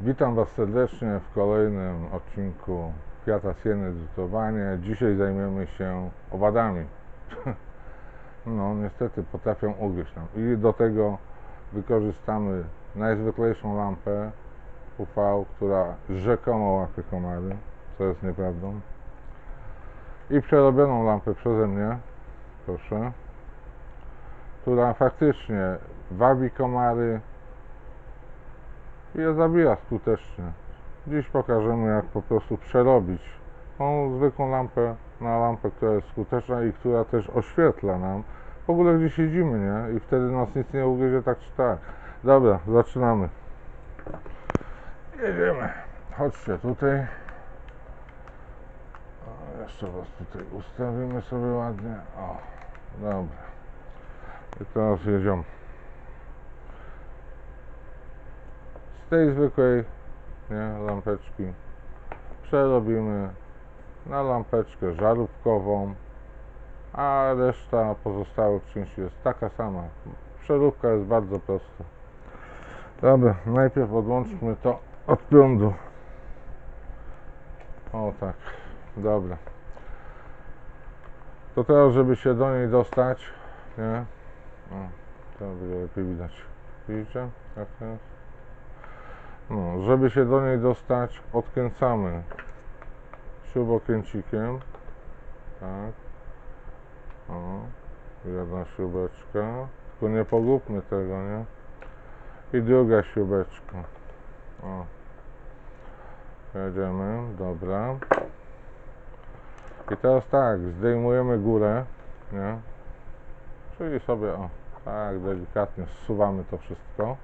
Witam Was serdecznie w kolejnym odcinku Kwiata Sieny Edytowanie. Dzisiaj zajmiemy się owadami. No niestety potrafią ugryźć nam. I do tego wykorzystamy najzwyklejszą lampę UV, która rzekomo łapie komary, co jest nieprawdą. I przerobioną lampę przeze mnie, proszę, która faktycznie wabi komary, je zabija skutecznie. Dziś pokażemy jak po prostu przerobić tą zwykłą lampę na lampę, która jest skuteczna i która też oświetla nam w ogóle gdzie siedzimy, nie? I wtedy nas nic nie ugryzie tak czy tak. Dobra, zaczynamy. Jedziemy. Chodźcie tutaj. O, jeszcze was tutaj ustawimy sobie ładnie. O, dobra. I teraz jedziemy. Z tej zwykłej nie, lampeczki przerobimy na lampeczkę żarówkową, a reszta pozostałych części jest taka sama. Przeróbka jest bardzo prosta. Dobra, najpierw odłączmy to od prądu. O tak, dobra. To teraz, żeby się do niej dostać, nie? O, to będzie lepiej widać. Widzicie? To jest? No, żeby się do niej dostać, odkręcamy śrubokręcikiem. Tak. O, jedna śrubeczka. Tylko nie pogubmy tego, nie? I druga śrubeczka. O. Jedziemy, dobra. I teraz tak, zdejmujemy górę, nie? Czyli sobie, o, tak delikatnie zsuwamy to wszystko.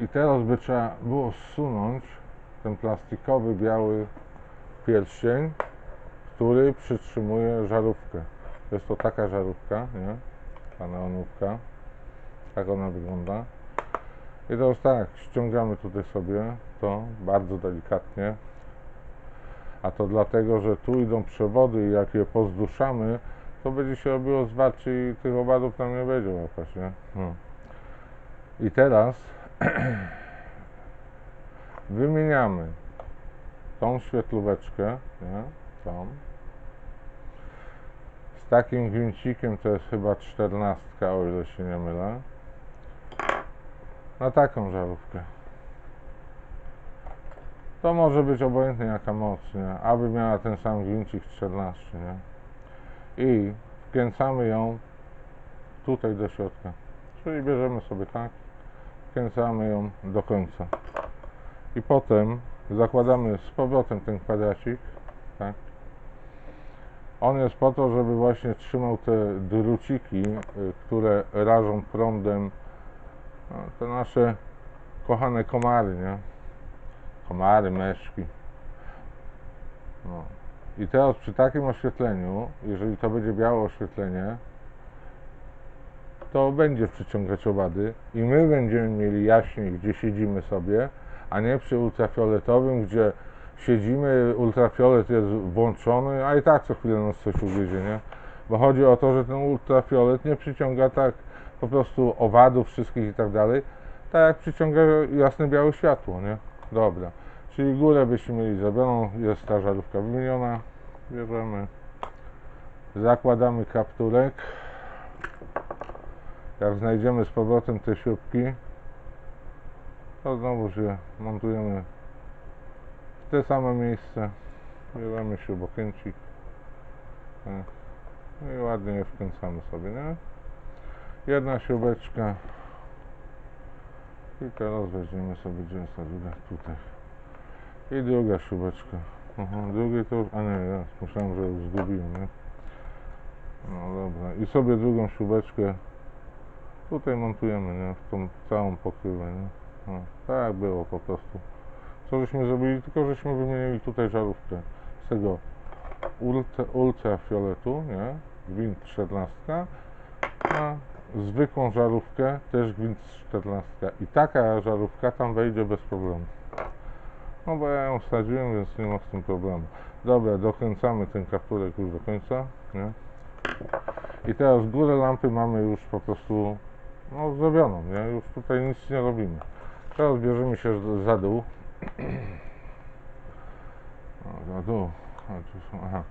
I teraz by trzeba było zsunąć ten plastikowy biały pierścień, który przytrzymuje żarówkę. Jest to taka żarówka, nie? Ta neonówka. Tak ona wygląda. I teraz tak, ściągamy tutaj sobie to bardzo delikatnie. A to dlatego, że tu idą przewody i jak je pozduszamy, to będzie się robiło zwarcie i tych owadów tam nie będzie łapać, nie? No. I teraz wymieniamy tą świetlóweczkę, nie? tą, z takim gwincikiem, to jest chyba czternastka, o ile się nie mylę, na taką żarówkę. To może być obojętnie jaka moc, nie? aby miała ten sam gwincik 14, nie? I wkręcamy ją tutaj do środka. Czyli bierzemy sobie tak wkręcamy ją do końca. I potem zakładamy z powrotem ten kwadracik, tak. On jest po to, żeby właśnie trzymał te druciki, y, które rażą prądem no, te nasze kochane komary, nie? Komary, meszki. No. I teraz przy takim oświetleniu, jeżeli to będzie białe oświetlenie, to będzie przyciągać owady i my będziemy mieli jaśniej, gdzie siedzimy sobie, a nie przy ultrafioletowym, gdzie siedzimy, ultrafiolet jest włączony, a i tak co chwilę nas coś ugryzie, nie? Bo chodzi o to, że ten ultrafiolet nie przyciąga tak po prostu owadów wszystkich i tak dalej, tak jak przyciąga jasne białe światło, nie? Dobra. Czyli górę byśmy mieli zrobioną, jest ta żarówka wymieniona, bierzemy, zakładamy kapturek, jak znajdziemy z powrotem te śrubki, to znowu się montujemy w te same miejsce. Bierzemy śrubokręcik. Tak. No i ładnie je wkręcamy sobie, nie? Jedna śrubeczka. I teraz weźmiemy sobie, gdzie jest ta druga? Tutaj. I druga śrubeczka. Aha, drugiej to już, a nie, ja myślałem, że już zgubiłem, nie? No dobra. I sobie drugą śrubeczkę Tutaj montujemy, nie? W tą całą pokrywę, nie? No, tak było po prostu. Co żeśmy zrobili? Tylko żeśmy wymienili tutaj żarówkę z tego ultra, ultrafioletu, nie? Gwint 14, a zwykłą żarówkę też gwint 14. I taka żarówka tam wejdzie bez problemu. No bo ja ją wsadziłem, więc nie ma z tym problemu. Dobra, dokręcamy ten kapturek już do końca, nie? I teraz górę lampy mamy już po prostu no zrobioną, nie? Już tutaj nic nie robimy. Teraz bierzemy się za dół. Za dół. Aha.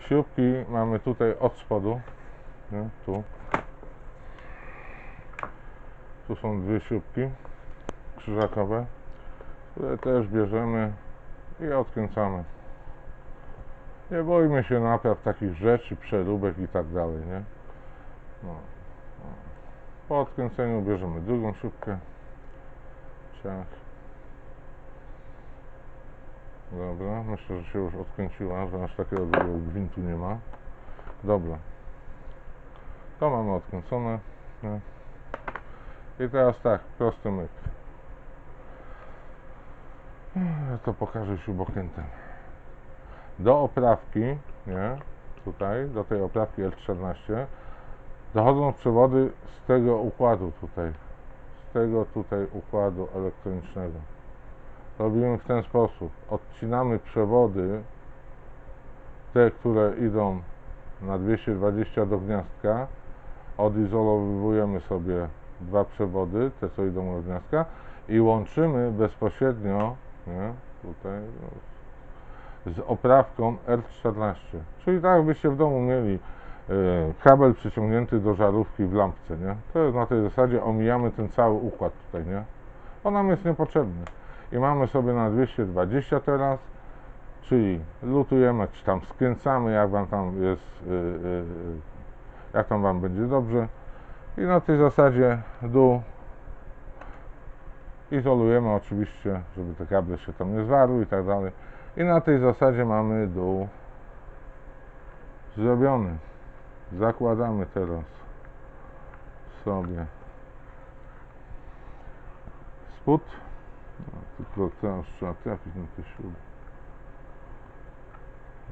Śrubki mamy tutaj od spodu, nie? Tu. Tu są dwie śrubki krzyżakowe, które też bierzemy i odkręcamy. Nie boimy się napraw takich rzeczy, przeróbek i tak dalej, nie? No. Po odkręceniu bierzemy drugą śrubkę. Ciach. Dobra, myślę, że się już odkręciła, że aż takiego długiego gwintu nie ma. Dobra. To mamy odkręcone. I teraz tak, prosty myk. To pokażę śrubokrętem. Do oprawki, nie? Tutaj, do tej oprawki L14 dochodzą przewody z tego układu tutaj. Z tego tutaj układu elektronicznego. Robimy w ten sposób. Odcinamy przewody, te, które idą na 220 do gniazdka. Odizolowujemy sobie dwa przewody, te co idą do gniazdka i łączymy bezpośrednio, nie, tutaj, no, z oprawką R14. Czyli tak jakbyście w domu mieli kabel przyciągnięty do żarówki w lampce, nie? To jest na tej zasadzie, omijamy ten cały układ tutaj, nie? On nam jest niepotrzebny. I mamy sobie na 220 teraz, czyli lutujemy, czy tam skręcamy, jak wam tam jest, y, y, y, jak tam wam będzie dobrze. I na tej zasadzie dół izolujemy oczywiście, żeby te kable się tam nie zwarły i tak dalej. I na tej zasadzie mamy dół zrobiony. Zakładamy teraz sobie spód. No, tylko teraz trzeba trafić na te śruby.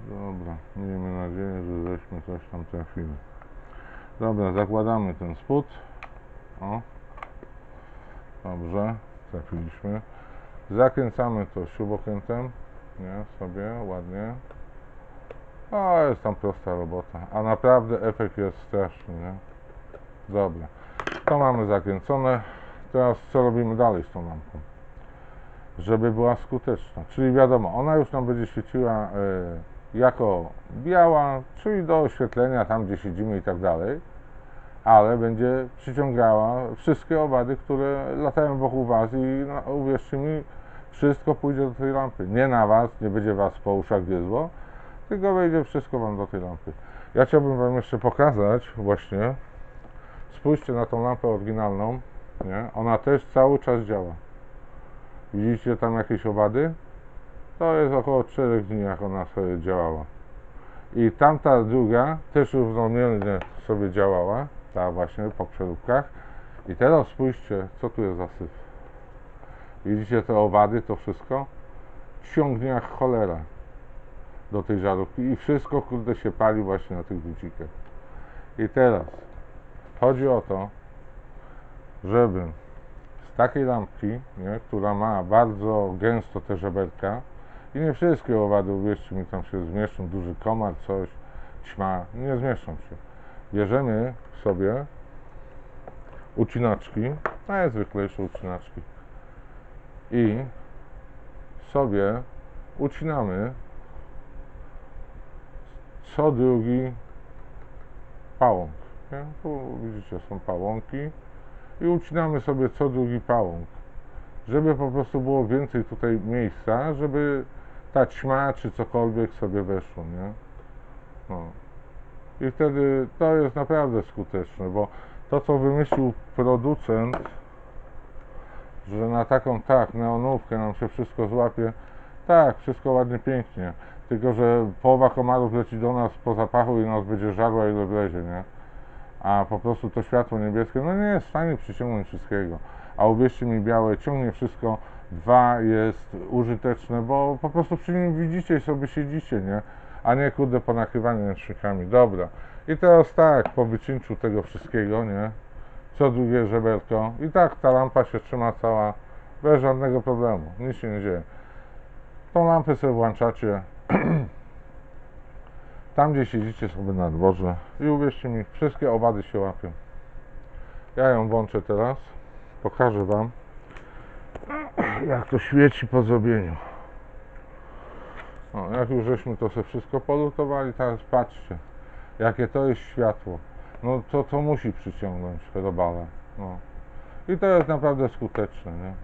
Dobra, miejmy nadzieję, że żeśmy coś tam trafili. Dobra, zakładamy ten spód. O. Dobrze, trafiliśmy. Zakręcamy to śrubokrętem. Nie, sobie ładnie. O, jest tam prosta robota. A naprawdę efekt jest straszny, nie? Dobra. To mamy zakręcone. Teraz co robimy dalej z tą lampą? Żeby była skuteczna. Czyli wiadomo, ona już nam będzie świeciła y, jako biała, czyli do oświetlenia tam, gdzie siedzimy i tak dalej, ale będzie przyciągała wszystkie owady, które latają wokół Was i no, uwierzcie mi, wszystko pójdzie do tej lampy. Nie na Was, nie będzie Was po uszach gryzło, tylko wejdzie wszystko Wam do tej lampy. Ja chciałbym Wam jeszcze pokazać właśnie, spójrzcie na tą lampę oryginalną, nie? ona też cały czas działa. Widzicie tam jakieś owady? To jest około 4 dni, jak ona sobie działała. I tamta druga też równomiernie sobie działała, ta właśnie po przeróbkach. I teraz spójrzcie, co tu jest za syf. Widzicie te owady, to wszystko? Ciągnie jak cholera do tej żarówki i wszystko kurde się pali właśnie na tych bucikach. I teraz chodzi o to, żeby z takiej lampki, nie, która ma bardzo gęsto te żeberka i nie wszystkie owady, uwierzcie mi, tam się zmieszczą, duży komar, coś, ćma, nie zmieszczą się. Bierzemy sobie ucinaczki, najzwyklejsze ucinaczki i sobie ucinamy co drugi pałąk. Nie? Tu widzicie, są pałąki i ucinamy sobie co drugi pałąk, żeby po prostu było więcej tutaj miejsca, żeby ta ćma czy cokolwiek sobie weszło, nie? No. I wtedy to jest naprawdę skuteczne, bo to co wymyślił producent, że na taką tak neonówkę nam się wszystko złapie, tak, wszystko ładnie, pięknie, tylko że połowa komarów leci do nas po zapachu i nas będzie żarła ile wlezie, nie? A po prostu to światło niebieskie, no nie jest w stanie przyciągnąć wszystkiego. A uwierzcie mi, białe ciągnie wszystko. Dwa jest użyteczne, bo po prostu przy nim widzicie i sobie siedzicie, nie? A nie kurde ponakrywanie ręcznikami. Dobra. I teraz tak, po wycięciu tego wszystkiego, nie? Co drugie żeberko. I tak ta lampa się trzyma cała bez żadnego problemu. Nic się nie dzieje. Tą lampę sobie włączacie. Tam, gdzie siedzicie sobie na dworze i uwierzcie mi, wszystkie owady się łapią. Ja ją włączę teraz. Pokażę Wam, jak to świeci po zrobieniu. O, jak już żeśmy to sobie wszystko polutowali, teraz patrzcie, jakie to jest światło. No to, to musi przyciągnąć robale. No. I to jest naprawdę skuteczne, nie?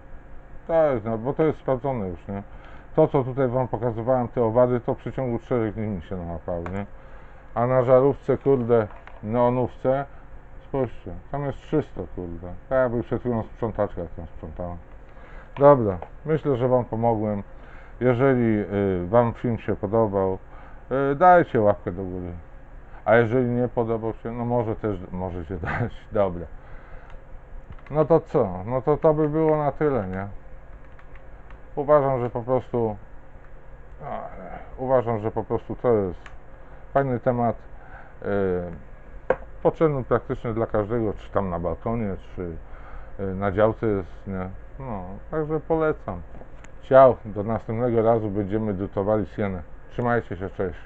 To jest, no, bo to jest sprawdzone już, nie? To, co tutaj Wam pokazywałem, te owady, to w przeciągu 4 dni mi się nałapały, nie? A na żarówce, kurde, neonówce, spójrzcie, tam jest 300, kurde. Tak jakby przed chwilą sprzątaczka tam sprzątała. Dobra, myślę, że Wam pomogłem. Jeżeli y, Wam film się podobał, y, dajcie łapkę do góry. A jeżeli nie podobał się, no może też możecie dać. Dobra. No to co? No to to by było na tyle, nie? Uważam, że po prostu uważam, że po prostu to jest fajny temat yy, potrzebny praktycznie dla każdego, czy tam na balkonie, czy yy, na działce jest, nie? No, także polecam. Ciao, do następnego razu będziemy dutowali sienę. Trzymajcie się, cześć.